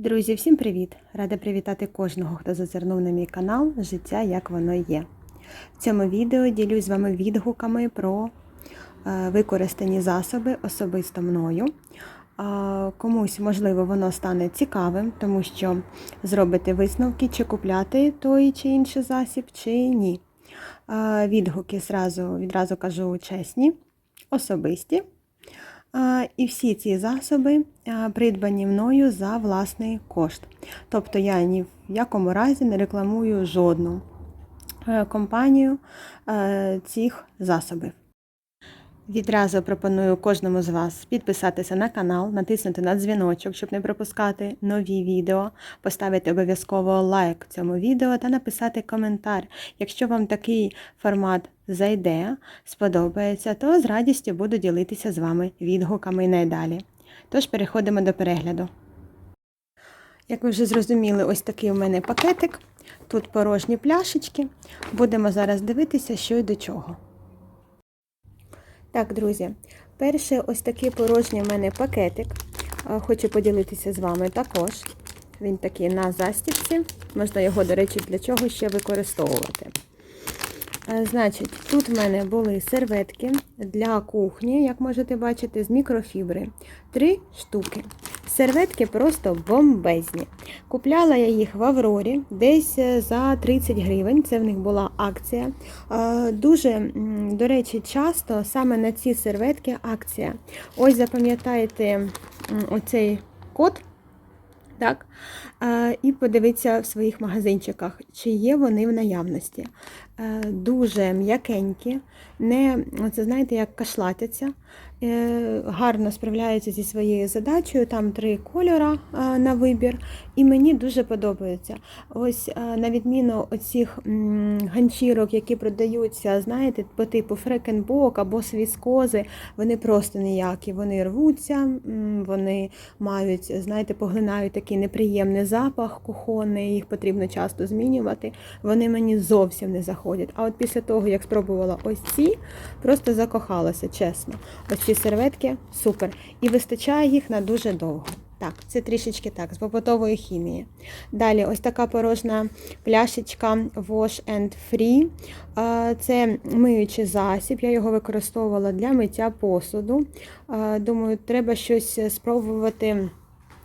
Друзі, всім привіт! Рада привітати кожного, хто зазирнув на мій канал Життя як воно є. В цьому відео ділюсь з вами відгуками про е, використані засоби особисто мною. Комусь, можливо, воно стане цікавим, тому що зробите висновки, чи купляти той чи інший засіб, чи ні. Відгуки зразу, відразу кажу чесні, особисті. І всі ці засоби придбані мною за власний кошт. Тобто я ні в якому разі не рекламую жодну е, компанію е, цих засобів. Відразу пропоную кожному з вас підписатися на канал, натиснути на дзвіночок, щоб не пропускати нові відео, поставити обов'язково лайк цьому відео та написати коментар. Якщо вам такий формат зайде, сподобається, то з радістю буду ділитися з вами відгуками і найдалі. Тож переходимо до перегляду. Як ви вже зрозуміли, ось такий у мене пакетик. Тут порожні пляшечки. Будемо зараз дивитися, що й до чого. Так, друзі, перший ось такий порожній в мене пакетик. Хочу поділитися з вами також. Він такий на застібці. Можна його, до речі, для чого ще використовувати. Значить, тут в мене були серветки для кухні, як можете бачити, з мікрофібри. Три штуки. Серветки просто бомбезні. Купляла я їх в Аврорі десь за 30 гривень. Це в них була акція. Дуже, до речі, часто саме на ці серветки акція. Ось запам'ятаєте оцей код. Так? І подивіться в своїх магазинчиках, чи є вони в наявності. Дуже м'якенькі, не, це знаєте, як кашлатяться, гарно справляються зі своєю задачею. Там три кольора на вибір, і мені дуже подобається. Ось, на відміну оцих ганчірок, які продаються, знаєте, по типу фрекенбок або свіскози, вони просто ніякі. Вони рвуться, вони мають, знаєте, поглинають такий неприємний запах кухонний, їх потрібно часто змінювати. Вони мені зовсім не заходять. А от після того, як спробувала ось ці, просто закохалася, чесно. Ось ці серветки супер. І вистачає їх на дуже довго. Так, це трішечки так, з побутової хімії. Далі, ось така порожна пляшечка Wash and Free. Це миючий засіб, я його використовувала для миття посуду. Думаю, треба щось спробувати.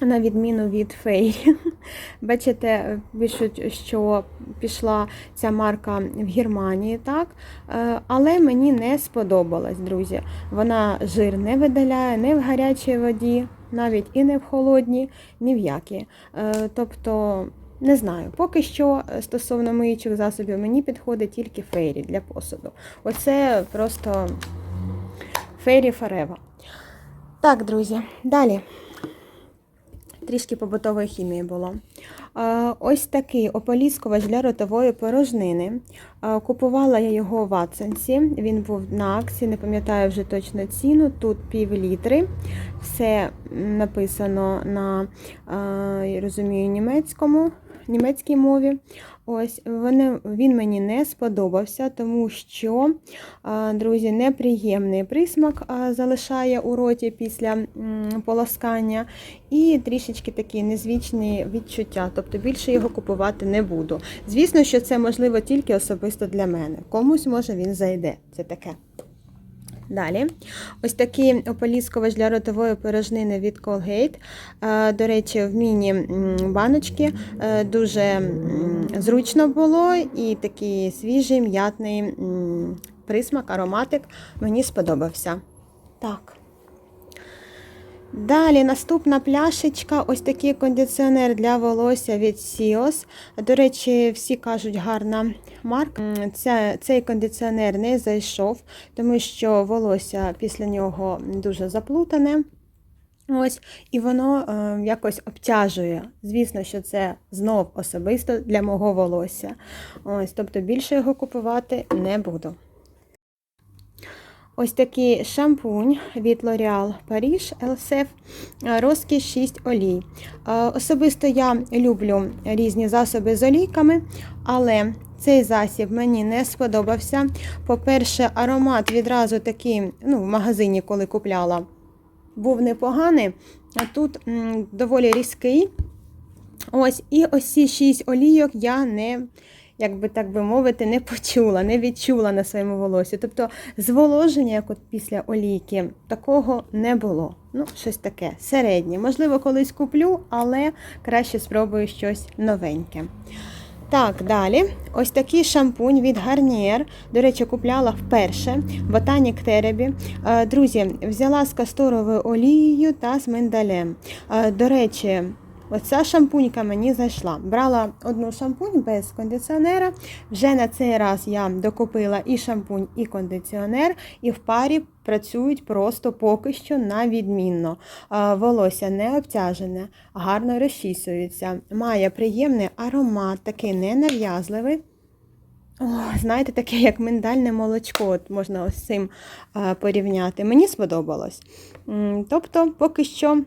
На відміну від фейрі. Бачите, пишуть, що пішла ця марка в Германії, так? Е, але мені не сподобалась, друзі. Вона жир не видаляє, не в гарячій воді, навіть і не в холодній, ні в які. Е, тобто, не знаю, поки що стосовно миючих засобів мені підходить тільки фейрі для посуду. Оце просто фейрі фарева. Так, друзі, далі трішки побутової хімії було. Ось такий ополіскувач для ротової порожнини. Купувала я його в Аценсі, він був на акції, не пам'ятаю вже точно ціну. Тут пів літри. Все написано на, розумію, німецькому, німецькій мові. Ось вони, Він мені не сподобався, тому що, друзі, неприємний присмак залишає у роті після полоскання, і трішечки такі незвичні відчуття, тобто більше його купувати не буду. Звісно, що це можливо тільки особисто для мене. Комусь, може, він зайде. Це таке. Далі, ось такий ополіскувач для ротової порожнини від Colgate. До речі, в міні-баночки дуже зручно було і такий свіжий м'ятний присмак, ароматик мені сподобався. Так. Далі наступна пляшечка, ось такий кондиціонер для волосся від Sios. До речі, всі кажуть, гарна марка. Ця, Цей кондиціонер не зайшов, тому що волосся після нього дуже заплутане. Ось, І воно е, якось обтяжує. Звісно, що це знов особисто для мого волосся. Ось, Тобто більше його купувати не буду. Ось такий шампунь від L'Oréal Paris LCF, розкіш 6 олій. Особисто я люблю різні засоби з олійками, але цей засіб мені не сподобався. По-перше, аромат відразу такий, ну, в магазині, коли купляла, був непоганий, а тут доволі різкий. Ось, і ось ці шість олійок я не, як би так би мовити, не почула, не відчула на своєму волосі. Тобто зволоження, як от після олійки, такого не було. Ну, щось таке середнє. Можливо, колись куплю, але краще спробую щось новеньке. Так, далі. Ось такий шампунь від Garnier. До речі, купляла вперше Ботанік Теребі. Друзі, взяла з касторовою олією та з миндалем. Е, До речі, оця шампунька мені зайшла. Брала одну шампунь без кондиціонера. Вже на цей раз я докупила і шампунь, і кондиціонер, і в парі працюють просто поки що на відмінно. Волосся не обтяжене, гарно розчісується, має приємний аромат, такий ненав'язливий. О, знаєте, таке як миндальне молочко, от можна ось цим порівняти. Мені сподобалось. Тобто, поки що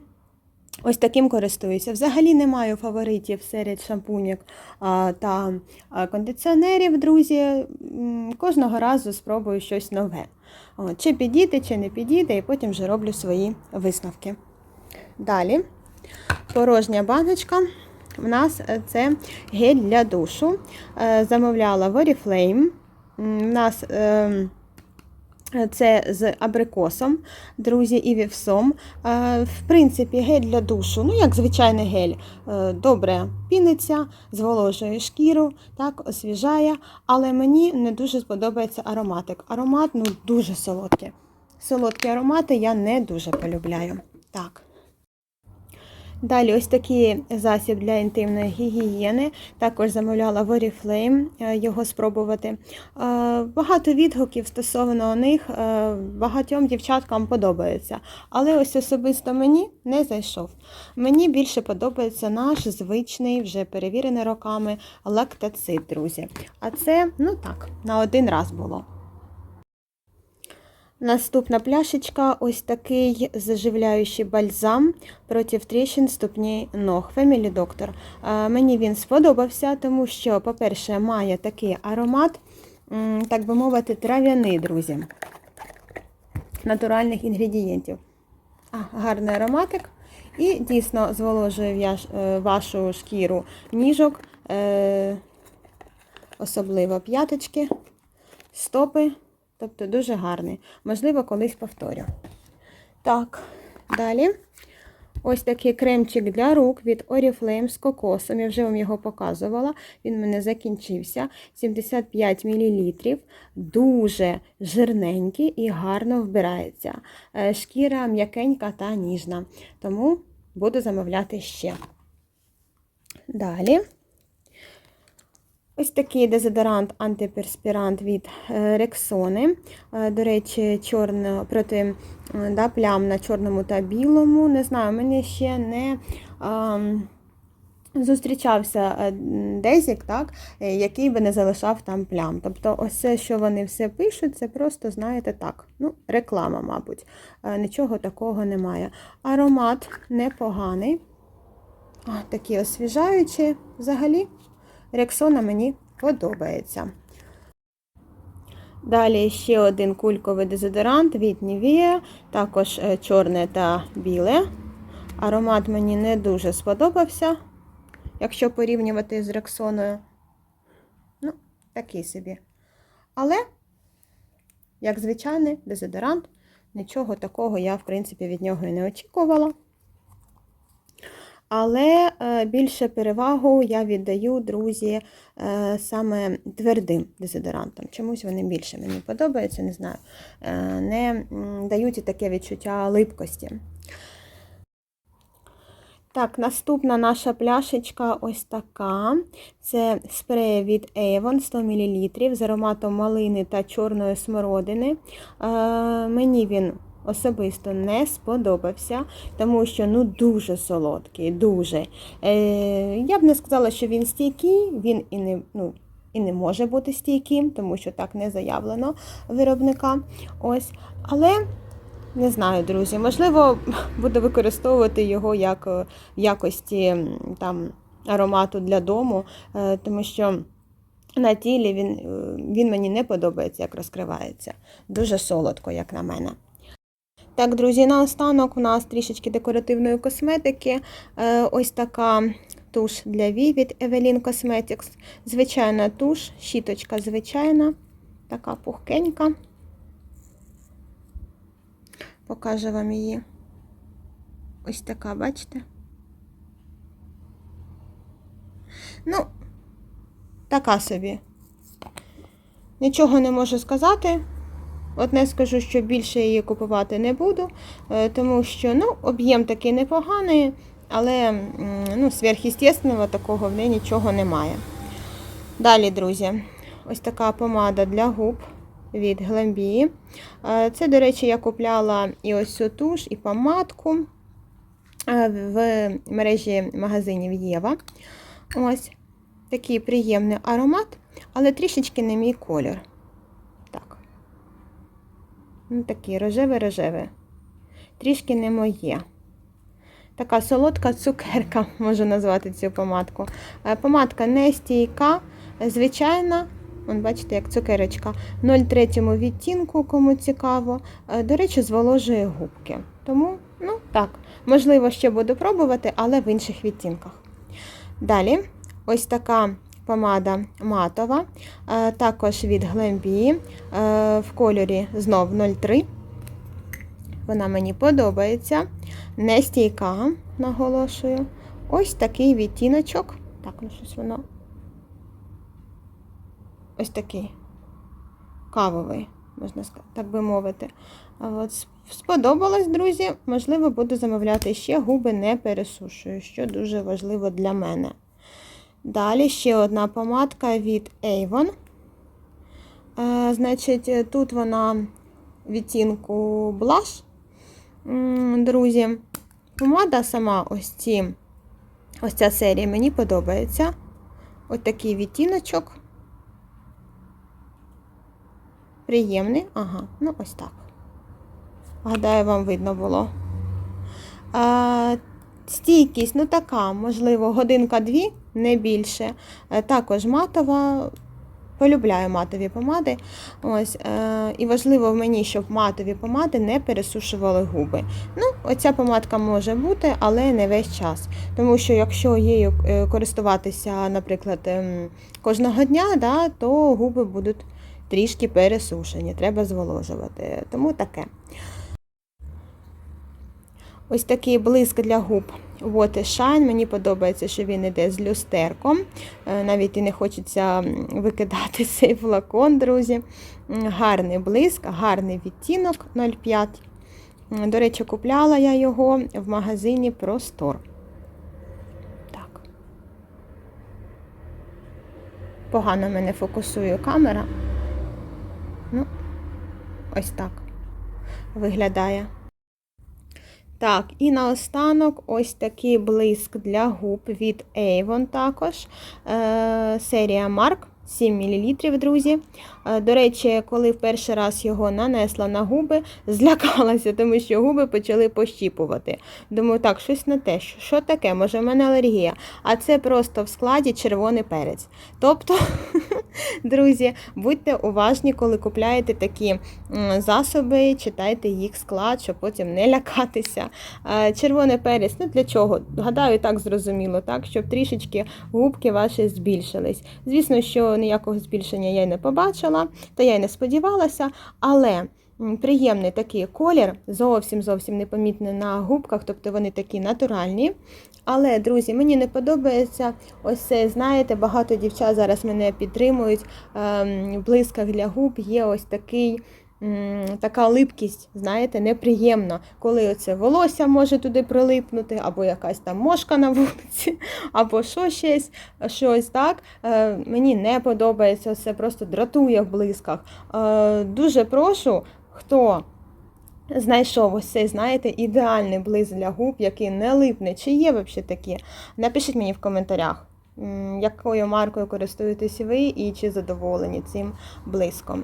ось таким користуюся. Взагалі не маю фаворитів серед шампуньок а, та кондиціонерів, друзі. Кожного разу спробую щось нове. Чи підійде, чи не підійде, і потім вже роблю свої висновки. Далі порожня баночка. В нас е, це гель для душу. Е, Замовляла в Oriflame. В нас ем, це з абрикосом, друзі, і вівсом. Е, В принципі, гель для душу, ну як звичайний гель, е, добре піниться, зволожує шкіру, так, освіжає, але мені не дуже сподобається ароматик. Аромат ну, дуже солодкий. Солодкі аромати я не дуже полюбляю. Так. Далі ось такий засіб для інтимної гігієни. Також замовляла в Oriflame е, його спробувати. Е, Багато відгуків стосовно них е, багатьом дівчаткам подобається. Але ось особисто мені не зайшов. Мені більше подобається наш звичний, вже перевірений роками лактацит, друзі. А це, ну так, на один раз було. Наступна пляшечка ось такий заживляючий бальзам проти тріщин ступні ног Family Doctor. Е, Мені він сподобався, тому що, по-перше, має такий аромат, так би мовити, трав'яний, друзі, натуральних інгредієнтів. А, гарний ароматик. І дійсно зволожує е, вашу шкіру ніжок, е, особливо п'яточки, стопи. Тобто дуже гарний. Можливо, колись повторю. Так, далі. Ось такий кремчик для рук від Oriflame з кокосом. Я вже вам його показувала. Він в мене закінчився. 75 мл. Дуже жирненький і гарно вбирається. Е, Шкіра м'якенька та ніжна. Тому буду замовляти ще. Далі. Ось такий дезодорант антиперспірант від е, Рексони. Е, До речі, чорно проти да, плям на чорному та білому. Не знаю, мені ще не ам, зустрічався е, дезік, так, який би не залишав там плям. Тобто, ось це, що вони все пишуть, це просто, знаєте, так. Ну, реклама, мабуть. Нічого такого немає. Аромат непоганий. А, Такі освіжаючі взагалі. Рексона мені подобається. Далі ще один кульковий дезодорант від Nivea, також е, чорне та біле. Аромат мені не дуже сподобався, якщо порівнювати з Рексоною. Ну, такий собі. Але, як звичайний дезодорант, нічого такого я, в принципі, від нього і не очікувала. Але е, більше перевагу я віддаю, друзі, е, саме твердим дезодорантам. Чомусь вони більше мені подобаються, не знаю. Е, Не дають і таке відчуття липкості. Так, наступна наша пляшечка ось така. Це спрей від Avon 100 мл з ароматом малини та чорної смородини. Мені він особисто не сподобався, тому що ну дуже солодкий, дуже. Е, Я б не сказала, що він стійкий, він і не, ну, і не може бути стійким, тому що так не заявлено виробника. Ось. Але не знаю, друзі, можливо, буду використовувати його як е, в якості там, аромату для дому, е, тому що на тілі він, е, він мені не подобається, як розкривається. Дуже солодко, як на мене. Так, друзі, наостанок у нас трішечки декоративної косметики. Е, Ось така туш для вій від Evelyn Cosmetics. Звичайна туш, щіточка звичайна, така пухкенька. Покажу вам її. Ось така, бачите? Ну, така собі. Нічого не можу сказати. Одне скажу, що більше її купувати не буду, е, тому що ну, об'єм такий непоганий, але ну, сверхъестественного такого в неї нічого немає. Далі, друзі, ось така помада для губ від Glambi. Е, Це, до речі, я купляла і ось цю туш, і помадку е, в мережі магазинів Єва. Ось такий приємний аромат, але трішечки не мій колір. Ну, такий рожеве-рожеве. Трішки не моє. Така солодка цукерка, можу назвати цю помадку. Е, Помадка не стійка, звичайна. Вон, бачите, як цукерочка. 0,3 відтінку, кому цікаво. Е, До речі, зволожує губки. Тому, ну так, можливо, ще буду пробувати, але в інших відтінках. Далі, ось така помада матова, е, також від Glambi, е, в кольорі знов 03. Вона мені подобається. Не стійка, наголошую. Ось такий відтіночок. Так, ну щось воно. Ось такий кавовий, можна сказати, так би мовити. От сподобалось, друзі. Можливо, буду замовляти ще губи не пересушую, що дуже важливо для мене. Далі ще одна помадка від Avon. Е, значить, е, тут вона відтінку Blush. Друзі, помада сама ось ці, ось ця серія мені подобається. Ось такий відтіночок. Приємний. Ага, ну ось так. Гадаю, вам видно було. А, стійкість, ну така, можливо, годинка-дві, не більше. Е, Також матова. Полюбляю матові помади. Ось, е, і важливо в мені, щоб матові помади не пересушували губи. Ну, оця помадка може бути, але не весь час. Тому що якщо її е, користуватися, наприклад, ем, кожного дня, да, то губи будуть трішки пересушені, треба зволожувати. Тому таке. Ось такий блиск для губ Water Shine. Мені подобається, що він іде з люстерком. Е, Навіть і не хочеться викидати цей флакон, друзі. Гарний блиск, гарний відтінок 0,5. До речі, купляла я його в магазині Простор. Так. Погано мене фокусує камера. Ну, ось так виглядає. Так, і наостанок ось такий блиск для губ від Avon також. Е, серія Mark 7 мл, друзі. Е, до речі, коли в перший раз його нанесла на губи, злякалася, тому що губи почали пощіпувати. Думаю, так, щось не те. Що- Що таке? Може, в мене алергія? А це просто в складі червоний перець. Тобто, друзі, будьте уважні, коли купляєте такі засоби, читайте їх склад, щоб потім не лякатися. Е, Червоний перець, ну для чого? Гадаю, так зрозуміло, так, щоб трішечки губки ваші збільшились. Звісно, що ніякого збільшення я й не побачила, та я й не сподівалася, але. Приємний такий колір, зовсім зовсім непомітний на губках, тобто вони такі натуральні. Але, друзі, мені не подобається ось це, знаєте, багато дівчат зараз мене підтримують. ем, В блисках для губ є ось такий. Така липкість, знаєте, неприємна, коли оце волосся може туди прилипнути, або якась там мошка на вулиці, або що щось, щось так. Е, Мені не подобається, це просто дратує в блисках. Е, Дуже прошу, хто знайшов ось цей, знаєте, ідеальний блиск для губ, який не липне. Чи є взагалі такі? Напишіть мені в коментарях, якою маркою користуєтесь ви і чи задоволені цим блиском.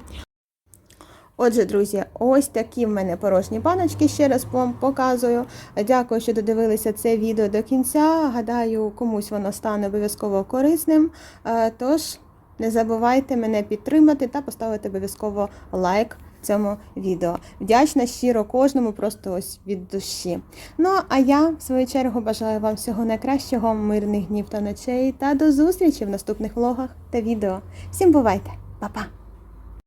Отже, друзі, ось такі в мене порожні баночки, ще раз вам показую. Дякую, що додивилися це відео до кінця. Гадаю, комусь воно стане обов'язково корисним. Е, Тож не забувайте мене підтримати та поставити обов'язково лайк цьому відео. Вдячна щиро кожному, просто ось від душі. Ну а я, в свою чергу, бажаю вам всього найкращого, мирних днів та ночей та до зустрічі в наступних влогах та відео. Всім бувайте, Па-па!